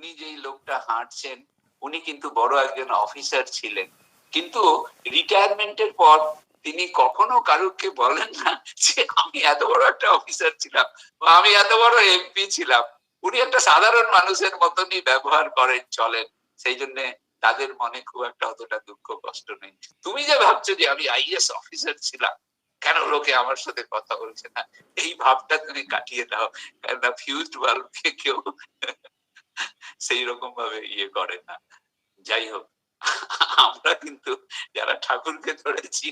উনি যেই লোকটা হাঁটছেন, উনি কিন্তু বড় একজন অফিসার ছিলেন। কিন্তু রিটায়ারমেন্টের পর তিনি কখনো কারুকে বলেন না যে, আমি এত বড় একটা অফিসার ছিলাম বা আমি এত বড় এমপি ছিলাম। উনি একটা সাধারণ মানুষের মতনই ব্যবহার করেন, চলেন। সেই জন্য তাদের মনে খুব একটা অতটা দুঃখ, কষ্ট নেই। তুমি যে ভাবছ যে, আমি আইএস অফিসার ছিলাম, কেন লোকে আমার সাথে কথা বলছে না? এই ভাবটা তুমি কাটিয়ে দাও, কেননা ফিউজড বাল্বকে কেউ সেই রকম ভাবে ইয়ে করে না। যাই হোক, আমরা কিন্তু যারা ঠাকুরকে ধরেছি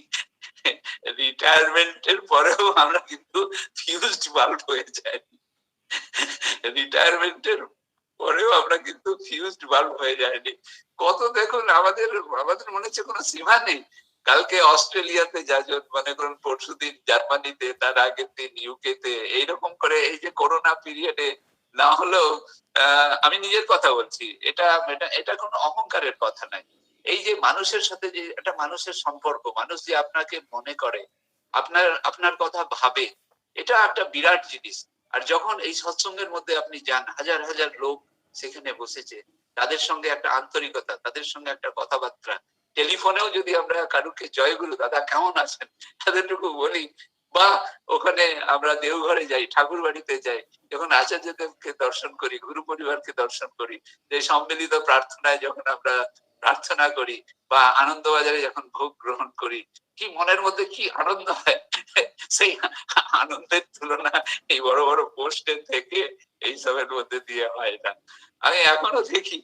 রিটায়ারমেন্টের পরেও আমরা কিন্তু ফিউজড বাল্ব হয়ে যাই রিটায়ারমেন্টের পরেও আমরা কিন্তু ফিউজড বাল্ব হয়ে যায়নি কত দেখুন, আমাদের আমাদের মনে হচ্ছে কোনো সীমা নেই। কালকে অস্ট্রেলিয়াতে যাজন মনে করুন পরশুদিন জার্মানিতে, তার আগের দিন ইউকে তে, এইরকম করে এই যে করোনা পিরিয়ডে না হলেও আমি নিজের কথা বলছি। এটা এটা কোনো অহংকারের কথা নাই। এই যে মানুষের সাথে যে, একটা মানুষের সম্পর্ক, মানুষ যে আপনাকে মনে করে, আপনার আপনার কথা ভাবে, এটা একটা বিরাট জিনিস। আর যখন এই সৎসঙ্গের মধ্যে আপনি যান, হাজার হাজার লোক সেখানে বসেছে, তাদের সঙ্গে একটা আন্তরিকতা, তাদের সঙ্গে একটা কথাবার্তা। টেলিফোনেও যদি আমরা কারুকে জয়গুরু দাদা কেমন আছেন? তাদেরটুকু বলি বা ওখানে আমরা দেওঘরে যাই ঠাকুর বাড়িতে যাই, যখন আচার্যদেবকে দর্শন করি, গুরু পরিবারকে দর্শন করি, যে সম্মিলিত প্রার্থনায় যখন আমরা প্রার্থনা করি বা আনন্দবাজারে যখন ভোগ গ্রহণ করি, কি মনের মধ্যে কি আনন্দ হয়? সেই আনন্দের তুলনা এই বড় বড় পোস্টে থেকে এইসবের মধ্যে দিয়ে হয় না। আমি এখনও দেখি,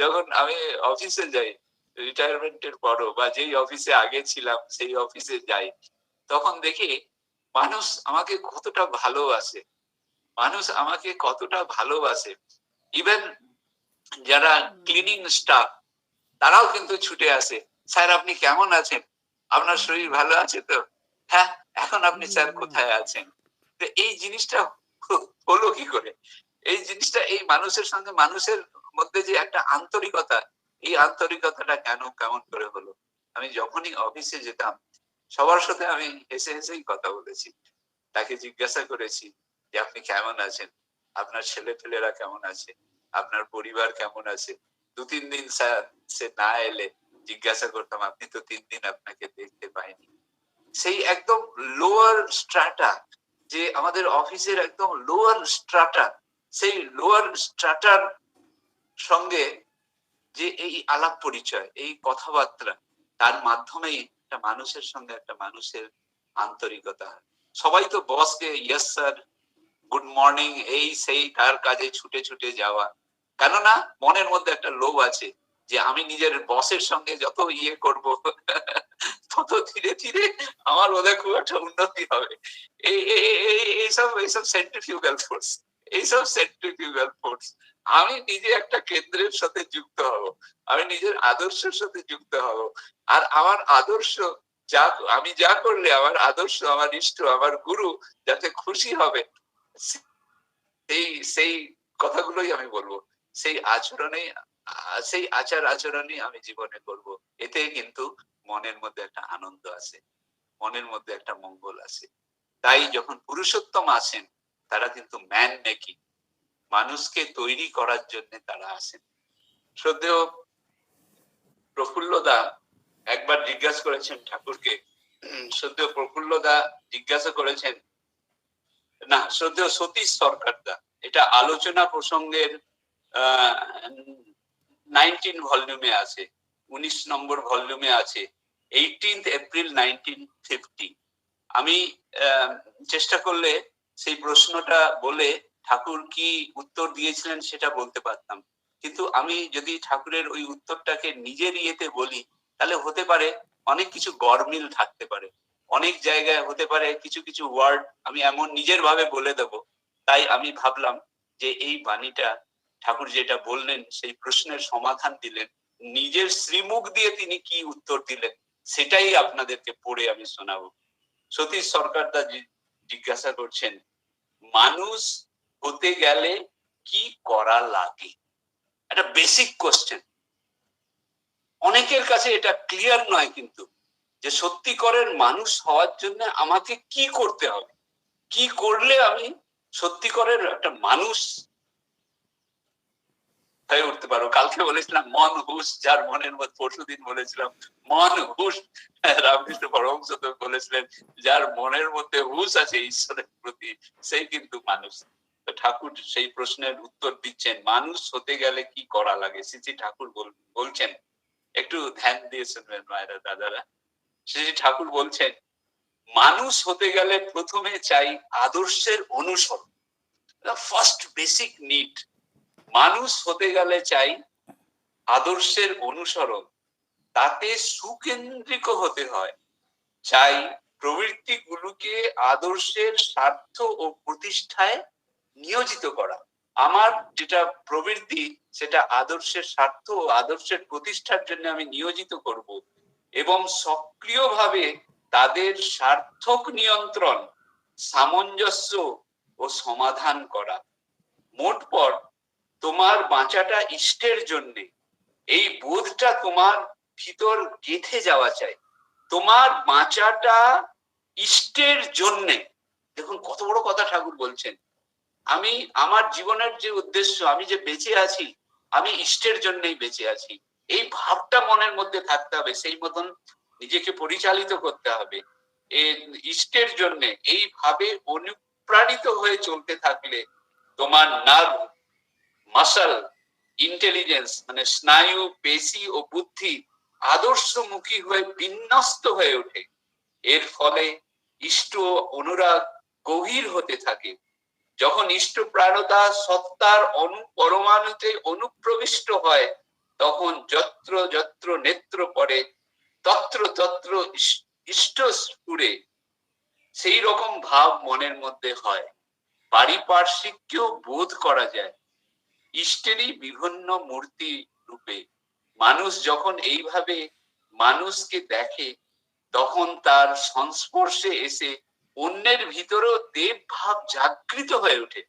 যখন আমি অফিসে যাই রিটায়ারমেন্টের পরও বা যেই অফিসে আগে ছিলাম, সেই অফিসে যাই, তখন দেখি মানুষ আমাকে কতটা ভালোবাসে? মানুষ আমাকে কতটা ভালোবাসে? ইভেন যারা ক্লিনিং স্টাফ তারাও কিন্তু ছুটে আসে। স্যার আপনি কেমন আছেন? আপনার শরীর ভালো আছে তো? হ্যাঁ এখন আপনি স্যার কোথায় আছেন? তো এই জিনিসটা হলো কি করে? এই জিনিসটা এই মানুষের সঙ্গে মানুষের মধ্যে যে একটা আন্তরিকতা এই আন্তরিকতাটা কেন কেমন করে হলো? আমি যখনই অফিসে যেতাম সবার সাথে আমি হেসে হেসেই কথা বলেছি। তাকে জিজ্ঞাসা করেছি যে, আপনি কেমন আছেন? আপনার ছেলে পেলেরা কেমন আছে? আপনার পরিবার কেমন আছে? দু, তিন দিন সে না এলে জিজ্ঞাসা করতাম, আপনি তো তিন দিন আপনাকে দেখতে পাইনি। সেই একদম লোয়ার স্ট্রাটা যে আমাদের অফিসের একদম লোয়ার স্ট্রাটা সেই লোয়ার স্ট্রাটার সঙ্গে যে এই আলাপ পরিচয়, এই কথাবার্তা, তার মাধ্যমেই একটা মানুষের সঙ্গে একটা মানুষের আন্তরিকতা। সবাই তো বসকে ইয়েস স্যার গুড মর্নিং এই, সেই, তার কাজে ছুটে ছুটে যাওয়া। কেননা, মনের মধ্যে একটা লোভ আছে যে আমি নিজের বসের সঙ্গে যত ইয়ে করব, তত ধীরে ধীরে আমার বোধহয় খুব একটা উন্নতি হবে। এই এই- এই- এই- এইসব এইসব সেন্ট্রিফিউগাল ফোর্স এইসব সেন্ট্রিফিউগাল ফোর্স আমি নিজে একটা কেন্দ্রের সাথে যুক্ত হব। আমি নিজের আদর্শের সাথে যুক্ত হব। আর আমার আদর্শ যা, আমি যা করলে আমার আদর্শ, আমার ইষ্ট, আমার গুরু যাতে খুশি হবে, সেই সেই কথাগুলোই আমি বলব। সেই আচরণে, সেই আচার আচরণই আমি জীবনে করব। এতে কিন্তু মনের মধ্যে একটা আনন্দ আছে মনের মধ্যে একটা মঙ্গল আছে তাই যখন পুরুষোত্তম আসেন, তারা কিন্তু ম্যান মেকিং মানুষকে তৈরি করার জন্য তারা আসেন। শ্রদ্ধেয় প্রফুল্লদা একবার জিজ্ঞাসা করেছেন ঠাকুরকে শ্রদ্ধেয় প্রফুল্লদা জিজ্ঞাসা করেছেন, না, শ্রদ্ধেয় সতীশ সরকারদা, এটা আলোচনা প্রসঙ্গের নাইনটিন ভলিউমে আছে, উনিশ নম্বর ভলিউমে আছে এইটিন্থ এপ্রিল নাইনটিন ফিফটি আমি চেষ্টা করলে সেই প্রশ্নটা বলে ঠাকুর কি উত্তর দিয়েছিলেন সেটা বলতে পারতাম। কিন্তু আমি যদি ঠাকুরের ওই উত্তরটাকে নিজের ইয়েতে বলি, তাহলে হতে পারে অনেক কিছু গরমিল থাকতে পারে। অনেক জায়গায় হতে পারে কিছু কিছু ওয়ার্ড আমি এমন নিজের ভাবে বলে দেব। তাই আমি ভাবলাম যে এই বাণীটা ঠাকুর যেটা বললেন, সেই প্রশ্নের সমাধান দিলেন। নিজের শ্রীমুখ দিয়ে তিনি কি উত্তর দিলেন, সেটাই আপনাদেরকে পড়ে আমি শোনাবো। সতীশ সরকারদা জি- জিজ্ঞাসা করছেন, মানুষ হতে গেলে কি করা লাগে? একটা বেসিক কোশ্চেন অনেকের কাছে এটা ক্লিয়ার নয় কিন্তু, যে সত্যিকরের মানুষ হওয়ার জন্য আমাকে কি করতে হবে? কি করলে আমি সত্যিকরের একটা মানুষ হয়ে উঠতে পারো কালকে বলেছিলাম, মন হুশ, যার মনের মধ্যে পরশুদিন বলেছিলাম, মন হুশ, রামকৃষ্ণ পরমহংস বলেছিলেন, যার মনের মধ্যে হুশ আছে ঈশ্বরের প্রতি সেই কিন্তু মানুষ। ঠাকুর সেই প্রশ্নের উত্তর দিচ্ছেন, মানুষ হতে গেলে কি করা লাগে? শ্রী ঠাকুর বলছেন, একটু ধ্যান দিয়ে শুনবেন মায়েরা, দাদারা। শ্রী ঠাকুর বলছেন, মানুষ হতে গেলে প্রথমে চাই আদর্শের অনুসরণ। ফার্স্ট বেসিক নিড মানুষ হতে গেলে চাই আদর্শের অনুসরণ। তাতে সুকেন্দ্রিক হতে হয়। চাই প্রবৃত্তিগুলোকে আদর্শের স্বার্থ ও প্রতিষ্ঠায় নিয়োজিত করা। আমার যেটা প্রবৃত্তি, সেটা আদর্শের স্বার্থ আদর্শের প্রতিষ্ঠার জন্য আমি নিয়োজিত করব এবং সক্রিয়ভাবে তাদের সার্থক নিয়ন্ত্রণ, সামঞ্জস্য ও সমাধান করা। মোট পর, তোমার বাঁচাটা ইষ্টের জন্যে। এই বোধটা তোমার ভিতর গেথে যাওয়া চাই। তোমার বাঁচাটা ইষ্টের জন্যে। দেখুন, কত বড় কথা ঠাকুর বলছেন। আমি আমার জীবনের যে উদ্দেশ্য, আমি যে বেঁচে আছি, আমি ইষ্টের জন্যই বেঁচে আছি। এই ভাবটা মনের মধ্যে থাকতে হবে, সেই মতন নিজেকে পরিচালিত করতে হবে। ইষ্টের জন্য এইভাবে অনুপ্রাণিত হয়ে চলতে থাকলে তোমার নার্ভ মাসাল ইন্টেলিজেন্স মানে স্নায়ু, পেশি ও বুদ্ধি আদর্শমুখী হয়ে বিন্যস্ত হয়ে ওঠে। এর ফলে ইষ্ট অনুরাগ গভীর হতে থাকে। যখন ইষ্ট প্রাণতা সত্তার অনু পরমাণুতে অনুপ্রবিষ্ট হয়, তখন যত্র যত্র নেত্র পড়ে, তত্র তত্র ইষ্ট স্ফুরে। সেই রকম ভাব মনের মধ্যে হয়। পারিপার্শ্বিককেও বোধ করা যায়। ইষ্টেরই বিভিন্ন মূর্তি রূপে। মানুষ যখন এইভাবে মানুষকে দেখে, তখন তার সংস্পর্শে এসে অন্যের ভিতরেও দেব ভাব জাগৃত হয়ে ওঠে।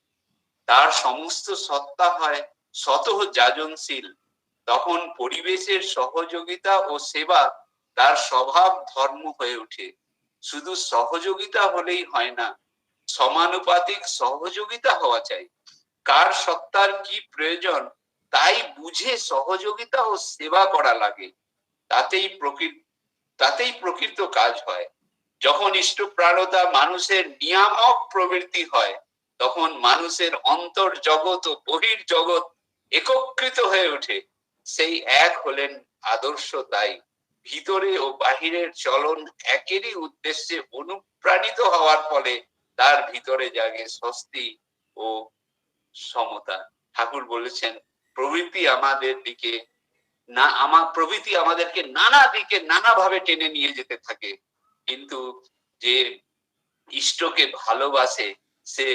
তার সমস্ত সত্তা হয় স্বতঃ যাজনশীল। তখন পরিবেশের সহযোগিতা ও সেবা তার স্বভাব ধর্ম হয়ে ওঠে। শুধু সহযোগিতা হলেই হয় না, সমানুপাতিক সহযোগিতা হওয়া চাই। কার সত্তার কি প্রয়োজন, তাই বুঝে সহযোগিতা ও সেবা করা লাগে। তাতেই প্রকৃত তাতেই প্রকৃত কাজ হয়। যখন ইষ্টপ্রাণতা মানুষের নিয়ামক প্রবৃত্তি হয়, তখন মানুষের অন্তর জগৎ ও বহির জগৎ একত্রিত হয়ে ওঠে। সেই এক হলেন আদর্শ তাই ভিতরে ও বাহিরের চলন একেরই উদ্দেশ্যে অনুপ্রাণিত হওয়ার ফলে তার ভিতরে জাগে স্বস্তি ও সমতা। ঠাকুর বলেছেন, প্রবৃত্তি আমাদের দিকে না আমার প্রবৃত্তি আমাদেরকে নানা দিকে নানা ভাবে টেনে নিয়ে যেতে থাকে। কিন্তু যে ইষ্টকে ভালোবাসে, সে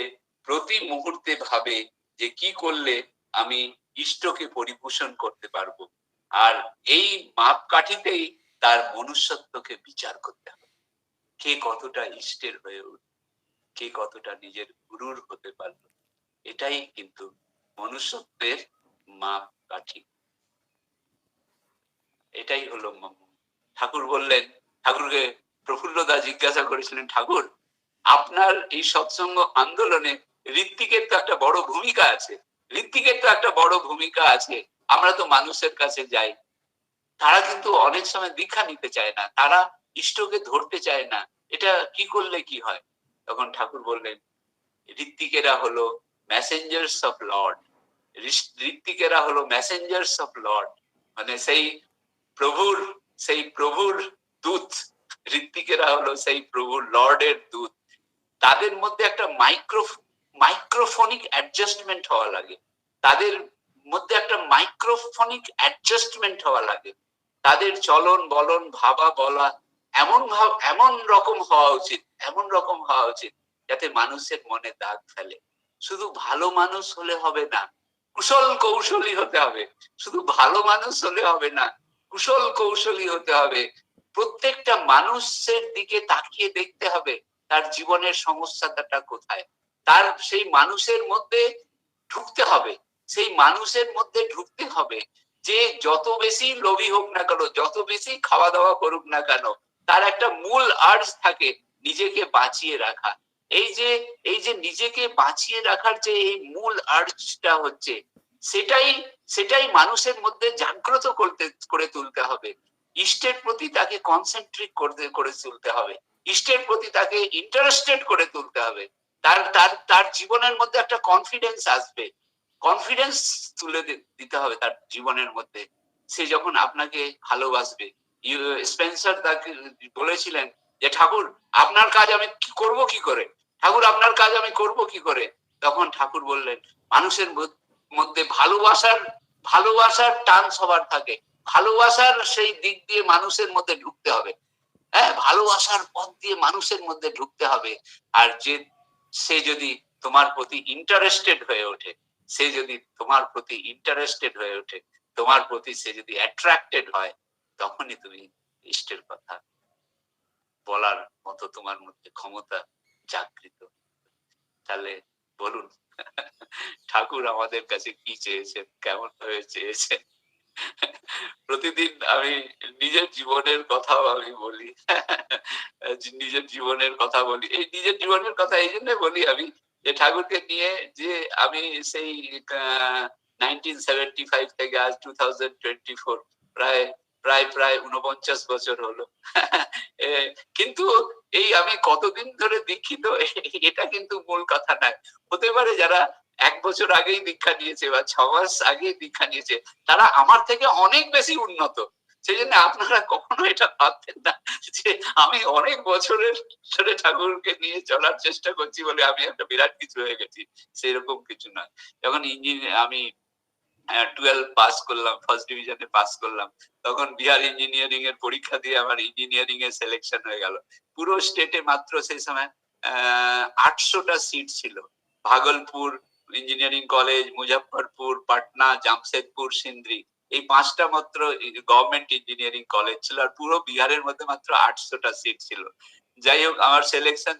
প্রতি মুহূর্তে ভাবে যে কি করলে আমি ইষ্টকে পরিপোষণ করতে পারব। আর এই মাপকাঠিতেই তার মনুষ্যত্বকে বিচার করতে হবে। কে কতটা ইষ্টের হয়ে উঠল, কে কতটা নিজের গুরুর হতে পারল, এটাই কিন্তু মনুষ্যত্বের মাপকাঠি। এটাই হলো ঠাকুর বললেন, ঠাকুরকে প্রফুল্লদা জিজ্ঞাসা করেছিলেন, ঠাকুর, আপনার এই সৎসঙ্গ আন্দোলনে ঋত্বিকের তো একটা বড় ভূমিকা আছে। ঋত্বিকের তো একটা বড় ভূমিকা আছে। আমরা তো মানুষের কাছে যাই। তারা কিন্তু অনেক সময় দীক্ষা নিতে চায় না। তারা ইষ্টকে ধরতে চায় না। এটা কি করলে কি হয়? তখন ঠাকুর বললেন, ঋত্বিকেরা হলো মেসেঞ্জার্স অফ লর্ড ঋত্বিকেরা হলো মেসেঞ্জার্স অফ লর্ড মানে সেই প্রভুর সেই প্রভুর দূত ঋত্বিকেরা হলো সেই প্রভুর লর্ডের দূত। তাদের মধ্যে একটা মাইক্রো মাইক্রোফোনিক অ্যাডজাস্টমেন্ট হওয়া লাগে। তাদের মধ্যে একটা মাইক্রোফোনিক অ্যাডজাস্টমেন্ট হওয়া লাগে। তাদের চলন বলন, ভাবা বলা এমন ভাব, এমন রকম হওয়া উচিত, এমন রকম হওয়া উচিত যাতে মানুষের মনে দাগ ফেলে। শুধু ভালো মানুষ হলে হবে না, কুশল কৌশলী হতে হবে। শুধু ভালো মানুষ হলে হবে না, কুশল কৌশলী হতে হবে। প্রত্যেকটা মানুষের দিকে তাকিয়ে দেখতে হবে তার জীবনের সমস্যাটা কোথায়। তার সেই মানুষের মধ্যে ঢুকতে হবে, সেই মানুষের মধ্যে ঢুকতে হবে যে যত বেশি লোভী হোক না কেন, যত বেশি খাওয়া দাওয়া করুক না কেন, তার একটা মূল আর্জ থাকে নিজেকে বাঁচিয়ে রাখা। এই যে এই যে নিজেকে বাঁচিয়ে রাখার যে এই মূল আর্জটা হচ্ছে, সেটাই সেটাই মানুষের মধ্যে জাগ্রত করতে, করে তুলতে হবে। ইষ্টের প্রতি তাকে কনসেন্ট্রেট করতে, করে তুলতে হবে। ইষ্টের প্রতি তাকে ইন্টারেস্টেড করে তুলতে হবে। তার তার তার জীবনের মধ্যে একটা কনফিডেন্স আসবে। কনফিডেন্স তুলে দিতে হবে তার জীবনের মধ্যে। সে যখন আপনাকে ভালোবাসবে স্পেন্সার তাকে বলেছিলেন যে, ঠাকুর, আপনার কাজ আমি করব কি করে? ঠাকুর, আপনার কাজ আমি করব কি করে? তখন ঠাকুর বললেন, মানুষের মধ্যে ভালোবাসার ভালোবাসার টান সবার থাকে। ভালোবাসার সেই দিক দিয়ে মানুষের মধ্যে ঢুকতে হবে। হ্যাঁ ভালোবাসার পথ দিয়ে মানুষের মধ্যে ঢুকতে হবে। আর যে, সে যদি তোমার প্রতি ইন্টারেস্টেড হয়ে ওঠে, সে যদি তোমার প্রতি ইন্টারেস্টেড হয়ে ওঠে, তোমার প্রতি সে যদি অ্যাট্রাক্টেড হয়, তখনই তুমি ইষ্টের কথা বলার মতো তোমার মধ্যে ক্ষমতা জাগৃত তাহলে বলুন, ঠাকুর আমাদের কাছে কি চেয়েছেন, কেমন ভাবে চেয়েছেন? প্রতিদিন আমি নিজের জীবনের কথাও আমি বলি। নিজের জীবনের কথা বলি। এই নিজের জীবনের কথা এই জন্য বলি আমি যে ঠাকুরকে নিয়ে যে আমি সেই নাইনটিন সেভেন্টি ফাইভ থেকে আজ টু থাউজেন্ড টোয়েন্টি ফোর প্রায় প্রায় প্রায় উনপঞ্চাশ বছর হলো। কিন্তু এই আমি কতদিন ধরে দীক্ষিত, এটা কিন্তু মূল কথা নয়। হতে পারে যারা এক বছর আগেই দীক্ষা নিয়েছে বা ছ মাস আগেই দীক্ষা নিয়েছে, তারা আমার থেকে অনেক বেশি উন্নত। সেই জন্য আপনারা কখনো এটা ভাবতেন না যে আমি অনেক বছরের ধরে ঠাকুরকে নিয়ে চলার চেষ্টা করছি বলে আমি একটা বিরাট কিছু হয়ে গেছি। সেরকম কিছু না যখন ইঞ্জিনিয়ার আমি টুয়েলভ পাস করলাম ফার্স্ট ডিভিশনে পাস করলাম, তখন বিহার ইঞ্জিনিয়ারিং এর পরীক্ষা দিয়ে আমার ইঞ্জিনিয়ারিং এর সিলেকশন হয়ে গেল। পুরো স্টেটে মাত্র সেই সময় আটশোটা সিট ছিল। ভাগলপুর ইঞ্জিনিয়ারিং কলেজ মুজফ্ফরপুর পাটনা জামশেদপুর সিন্দ্রি এই পাঁচটা মাত্র গভর্নমেন্ট ইঞ্জিনিয়ারিং কলেজ ছিল, আর পুরো বিহারের মধ্যে মাত্র আটশোটা সিট ছিল। যাই হোক, আমার সিলেকশন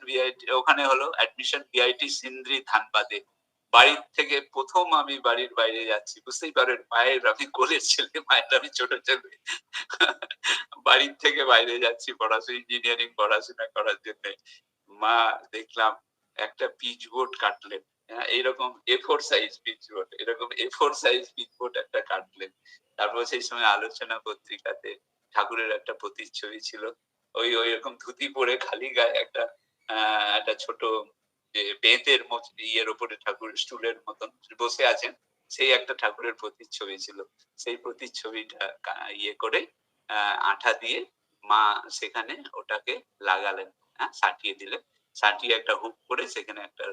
ওখানে হলো অ্যাডমিশন বিআইটি সিন্দ্রি ধানবাদে বাড়ির থেকে প্রথম আমি বাড়ির বাইরে যাচ্ছি, বুঝতেই পারেন, মায়ের আমি কোলের ছেলে, মায়ের আমি ছোট ছেলে। বাড়ির থেকে বাইরে যাচ্ছি পড়াশোনা ইঞ্জিনিয়ারিং পড়াশোনা করার জন্য। মা দেখলাম একটা পিচ বোর্ড কাটলেন। হ্যাঁ, এইরকম A four size pitch board এরকম A four size pitch board একটা কাটলেন। তারপর সেই সময় আলোচনা পত্রিকাতে ঠাকুরের একটা প্রতিচ্ছবি ছিল। ওই ওই রকম ধুতি পরে খালি গায়ে একটা একটা ছোট যে বেতের ইয়ের উপরে ঠাকুর স্টুলের মতন বসে আছেন সেই একটা ঠাকুরের প্রতিচ্ছবি ছিল। সেই প্রতিচ্ছবিটা ইয়ে করে আঠা দিয়ে মা সেখানে ওটাকে লাগালেন হ্যাঁ সাটিয়ে দিলেন। সাটিয়ে একটা হুক করে সেখানে একটা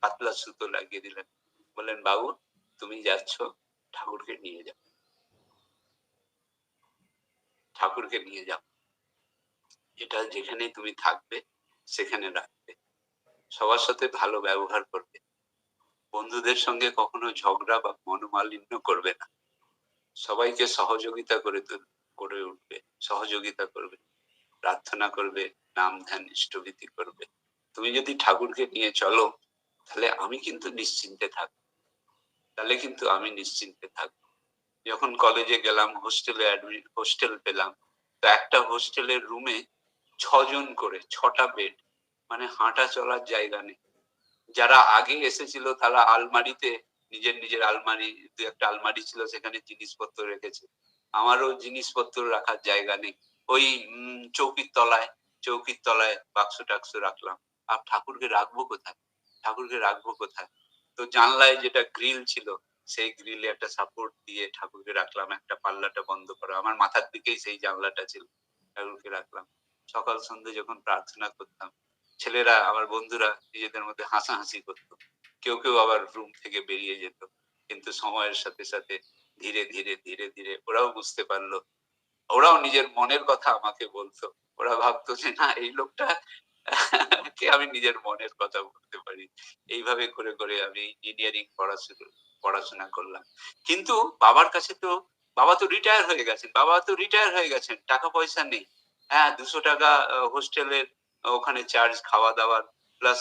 পাতলা সুতো লাগিয়ে দিলেন। বললেন, বাবু, তুমি যাচ্ছ, ঠাকুরকে নিয়ে যাও। ঠাকুরকে নিয়ে যাও। এটা যেখানে তুমি থাকবে, সেখানে রাখবে। সবার সাথে ভালো ব্যবহার করবে। বন্ধুদের সঙ্গে কখনো ঝগড়া বা মনোমালিন্য করবে না। সবাইকে সহযোগিতা করে করে উঠবে, সহযোগিতা করবে। প্রার্থনা করবে, নাম ধ্যান, ইষ্টভীতি করবে। তুমি যদি ঠাকুরকে নিয়ে চলো তাহলে আমি কিন্তু নিশ্চিন্তে থাকব। তাহলে কিন্তু আমি নিশ্চিন্তে থাকব। যখন কলেজে গেলাম হোস্টেলে হোস্টেল পেলাম, তো একটা হোস্টেলের রুমে ছজন করে, ছটা বেড মানে হাঁটা চলার জায়গা নেই। যারা আগে এসেছিল, তারা আলমারিতে, নিজের নিজের আলমারি, দু একটা আলমারি ছিল, সেখানে জিনিসপত্র রেখেছে। আমারও জিনিসপত্র রাখার জায়গা নেই। ওই চৌকির তলায় চৌকির তলায় বাক্স টাক্স রাখলাম। আর ঠাকুরকে রাখব কোথায়? ঠাকুরকে রাখব কোথায়? তো জানলায় যেটা গ্রিল ছিল, সেই গ্রিলে একটা সাপোর্ট দিয়ে ঠাকুরকে রাখলাম, একটা পাল্লাটা বন্ধ করা। আমার মাথার দিকেই সেই জানলাটা ছিল, ঠাকুরকে রাখলাম। সকাল সন্ধ্যে যখন প্রার্থনা করতাম, ছেলেরা, আমার বন্ধুরা নিজেদের মধ্যে হাসাহাসি করতো। কেউ কেউ আবার রুম থেকে বেরিয়ে যেত, কিন্তু সময়ের সাথে সাথে ধীরে ধীরে ধীরে ধীরে ওরাও বুঝতে পারল। ওরাও নিজের মনের কথা আমাকে বলতো। ওরা ভাবতো যে, না, এই লোকটা আমি নিজের মনের কথা বলতে পারি? এইভাবে করে করে আমি ইঞ্জিনিয়ারিং পড়াশোনা পড়াশোনা করলাম। কিন্তু বাবার কাছে তো বাবা তো রিটায়ার হয়ে গেছেন বাবা তো রিটায়ার হয়ে গেছেন টাকা পয়সা নেই। হ্যাঁ দুশো টাকা হোস্টেলের ওখানে চার্জ খাওয়া দাওয়ার প্লাস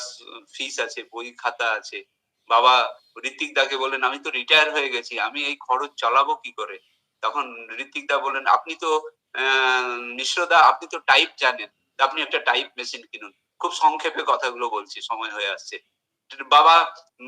ফিস আছে বই খাতা আছে। বাবা ঋত্বিক দাকে বলেন আমি তো রিটায়ার হয়ে গেছি আমি এই খরচ চালাবো কি করে? তখন ঋত্বিক দা বলেন আপনি তো আহ, মিশ্রদা আপনি তো টাইপ জানেন। আপনি একটা টাইপ মেশিন কিনুন। খুব সংক্ষেপে কথাগুলো বলছি, সময় হয়ে আসছে। বাবা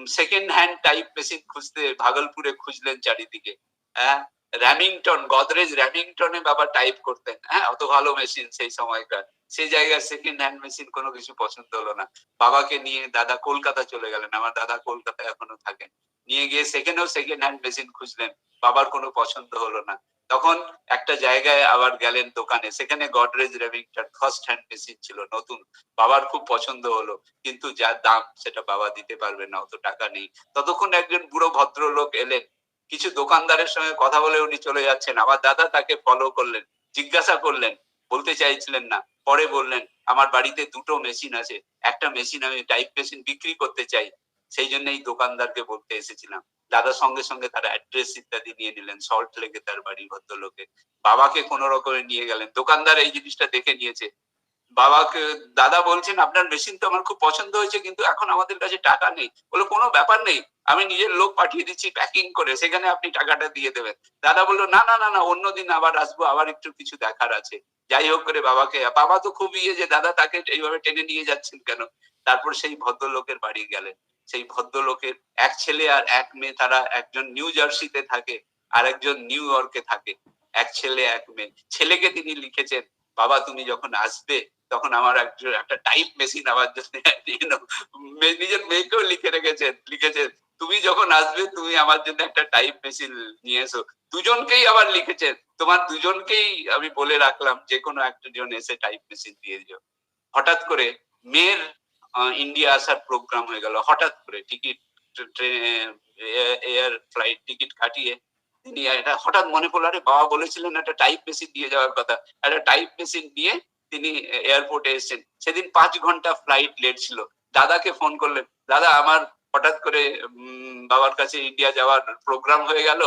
সেকেন্ড হ্যান্ড টাইপ মেশিন খুঁজতে ভাগলপুরে খুঁজলেন চারিদিকে। হ্যাঁ? র্যামিংটন গদরেজ র্যামিংটনে বাবা টাইপ করতেন। হ্যাঁ? অত ভালো মেশিন সেই সময়কার। সেই জায়গায় সেকেন্ড হ্যান্ড মেশিন কোনো কিছু পছন্দ হলো না। বাবাকে নিয়ে দাদা কলকাতা চলে গেলেন। আমার দাদা কলকাতায় এখনও থাকেন। নিয়ে গিয়ে সেখানেও সেকেন্ড হ্যান্ড মেশিন খুঁজলেন। বাবার কোনো পছন্দ হলো না। তখন একটা জায়গায় আবার গেলেন দোকানে। সেখানে Godrej Remington first hand machine ছিল, নতুন। বাবার খুব পছন্দ হলো, কিন্তু যা দাম সেটা বাবা দিতে পারবে না, অত টাকা নেই। ততক্ষণ একজন বুড়ো ভদ্রলোক এলেন। কিছু দোকানদারের সঙ্গে কথা বলে উনি চলে যাচ্ছেন। আমার দাদা তাকে ফলো করলেন, জিজ্ঞাসা করলেন, বলতে চাইছিলেন না। পরে বললেন, আমার বাড়িতে দুটো মেশিন আছে। একটা মেশিন আমি টাইপ মেশিন বিক্রি করতে চাই। সেই জন্য এই দোকানদারকে বলতে এসেছিলাম। দাদা সঙ্গে সঙ্গে তার অ্যাড্রেস ইত্যাদি নিয়ে নিলেন সল্ট লেগে তার বাড়ি, ভদ্রলোকে। বাবাকে কোন রকমে নিয়ে গেলেন। দোকানদার এই জিনিসটা দেখে নিয়েছে। বাবাকে, দাদা বলছেন, আপনার মেশিন তো আমার খুব পছন্দ হয়েছে, কিন্তু এখন আমাদের কাছে টাকা নেই। বলে, কোনো ব্যাপার নেই। আমি নিজের লোক পাঠিয়ে দিচ্ছি প্যাকিং করে। সেখানে আপনি টাকাটা দিয়ে দেবেন। দাদা বলল, না না না না অন্যদিন আবার আসব। আবার একটু কিছু দেখার আছে। যাই হোক করে বাবাকে, বাবা তো খুব ইয়ে যে, দাদা তাকে এইভাবে টেনে নিয়ে যাচ্ছেন কেন? তারপর সেই ভদ্রলোকের বাড়ি গেলেন। সেই ভদ্রলোকের এক ছেলে আর এক মেয়ে, তারা একজন নিউ জার্সিতে থাকে আর একজন নিউ ইয়র্কে থাকে, এক ছেলে, এক মেয়ে। ছেলেকে তিনি লিখেছেন, বাবা, তুমি যখন আসবে, তখন আমার একজন, একটা টাইপ মেশিন আমার জন্য নিজের মেয়েকেও লিখে রেখেছেন, লিখেছেন, তুমি যখন আসবে, তুমি আমার জন্য একটা টাইপ মেশিন নিয়ে এসো। দুজনকেই আবার লিখেছেন, তোমার দুজনকেই আমি বলে রাখলাম যে কোনো একটা জন এসে টাইপ মেশিন দিয়ে দিও। হঠাৎ করে মেয়ের ইন্ডিয়া আসার প্রোগ্রাম হয়ে গেল। হঠাৎ করে টিকিট এয়ার ফ্লাইট টিকিট কাটিয়ে তিনি এটা হঠাৎ মনে পড়ল, আরে বাবা, বলেছিলেন একটা টাইপ মেশিন দিয়ে যাওয়ার কথা। একটা টাইপ মেশিন নিয়ে তিনি এয়ারপোর্টে এসেছেন। সেদিন পাঁচ ঘণ্টা ফ্লাইট লেট ছিল। দাদাকে ফোন করলেন, দাদা, আমার হঠাৎ করে বাবার কাছে ইন্ডিয়া যাওয়ার প্রোগ্রাম হয়ে গেল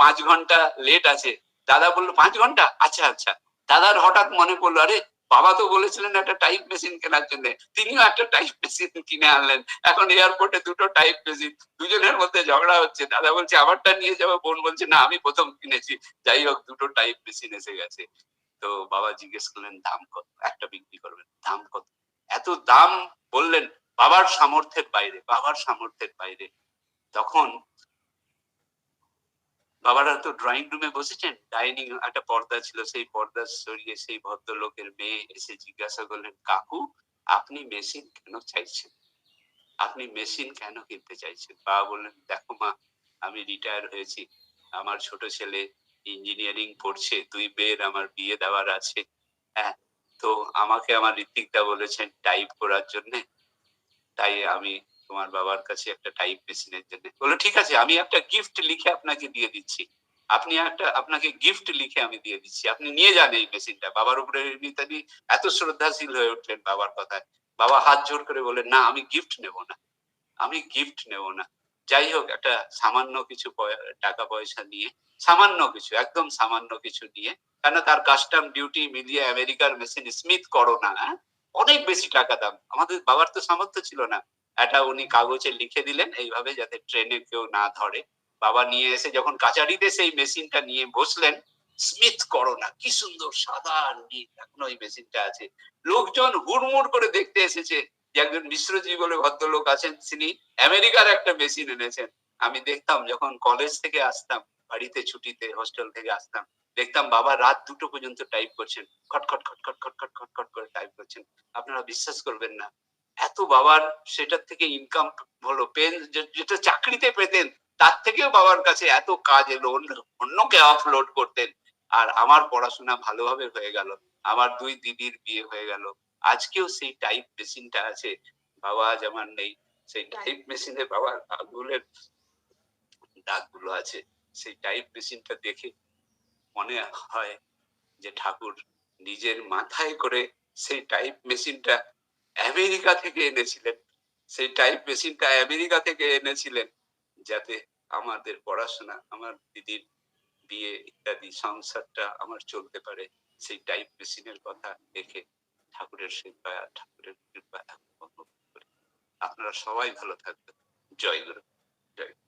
পাঁচ ঘণ্টা লেট আছে। দাদা বলল, পাঁচ ঘণ্টা? আচ্ছা আচ্ছা। দাদার হঠাৎ মনে পড়ল, আরে বাবা তো বলেছিলেন একটা টাইপ মেশিন কেনার জন্য। তিনিও একটা টাইপ মেশিন কিনে আনলেন। এখন এয়ারপোর্টে দুটো টাইপ মেশিন দুজনের মধ্যে ঝগড়া হচ্ছে। দাদা বলছে, আমারটা নিয়ে যাব? বোন বলছে, না, আমি প্রথম কিনেছি। যাই হোক, দুটো টাইপ মেশিন এসে গেছে। তো বাবা জিজ্ঞেস করলেন, দাম কত? একটা বিক্রি করবেন। দাম কত? এত দাম? বললেন, বাবার সামর্থ্যের বাইরে, বাবার সামর্থ্যের বাইরে। তখন বাবারা তো ড্রয়িং রুমে বসেছেন? ডাইনিং একটা পর্দা ছিল, সেই পর্দা সরিয়ে সেই ভদ্রলোকের মেয়ে এসে জিজ্ঞাসা করলেন, কাকু, আপনি মেশিন কেন চাইছেন? আপনি মেশিন কেন কিনতে চাইছেন? বাবা বললেন, দেখো মা, আমি রিটায়ার হয়েছি। আমার ছোট ছেলে ইঞ্জিনিয়ারিং পড়ছে, দুই মেয়ের আমার বিয়ে দেওয়ার আছে। হ্যাঁ তো আমাকে আমার ঋত্বিকদা বলেছেন টাইপ করার জন্য। তাই আমি তোমার বাবার কাছে একটা টাইপ মেশিনের জন্য। বলল ঠিক আছে, আমি একটা গিফট লিখে আপনাকে দিয়ে দিচ্ছি। আপনি একটা, আপনাকে গিফট লিখে আমি দিয়ে দিচ্ছি। আপনি নিয়ে যান এই মেশিনটা বাবার উপরে এমনিতেই এত শ্রদ্ধাশীল হয়ে উঠলেন বাবার কথায়। বাবা হাত জোর করে বললেন, না, আমি গিফট নেব না। আমি গিফট নেব না। যাই হোক, একটা সামান্য কিছু টাকা পয়সা নিয়ে, সামান্য কিছু, একদম সামান্য কিছু নিয়ে, কেন তার কাস্টম ডিউটি মিলিয়ে আমেরিকার মেশিন স্মিথ করো না হ্যাঁ? অনেক বেশি টাকা দাম। আমাদের, বাবার তো সামর্থ্য ছিল না। এটা উনি কাগজে লিখে দিলেন, এইভাবে যাতে ট্রেনে কেউ না ধরে। বাবা নিয়ে এসে যখন কাচারিতে সেই মেশিনটা নিয়ে বসলেন, স্মিথ করো না, কি সুন্দর সাদা নীল এখন ওই মেশিনটা আছে। লোকজন হুড়মুড় করে দেখতে এসেছে যে একজন মিশ্রজি বলে ভদ্রলোক আছেন, তিনি আমেরিকার একটা মেশিন এনেছেন। আমি দেখতাম যখন কলেজ থেকে আসতাম, বাড়িতে ছুটিতে হোস্টেল থেকে আসতাম, দেখতাম বাবা রাত দুটো পর্যন্ত টাইপ করছেন, খটখট খটখট খটখট খটখট করে টাইপ করছেন। আপনারা বিশ্বাস করবেন না এত বাবার সেটার থেকে ইনকাম হলো পেন যেটা চাকরিতে পেতেন, তার থেকেও বাবার কাছে এত কাজ এলো, অন্য, অন্যকে অফলোড করতেন। আর আমার পড়াশোনা ভালোভাবে হয়ে গেল। আমার দুই দিদির বিয়ে হয়ে গেল। আজকেও সেই টাইপ মেশিনটা আছে। বাবা আজ আমার নেই। সেই টাইপ মেশিনে বাবার আঙুলের দাগগুলো আছে। সেই টাইপ মেশিনটা দেখে মনে হয় যে ঠাকুর নিজের মাথায় করে সেই টাইপ মেশিনটা আমেরিকা থেকে এনেছিলেন। সেই টাইপ মেশিনটা আমেরিকা থেকে এনেছিলেন যাতে আমাদের পড়াশোনা, আমার দিদির বিয়ে ইত্যাদি সংসারটা আমার চলতে পারে। সেই টাইপ মেশিনের কথা দেখে ঠাকুরের কৃপা ঠাকুরের কৃপা আপনারা সবাই ভালো থাকবেন। জয় গুরু। জয়।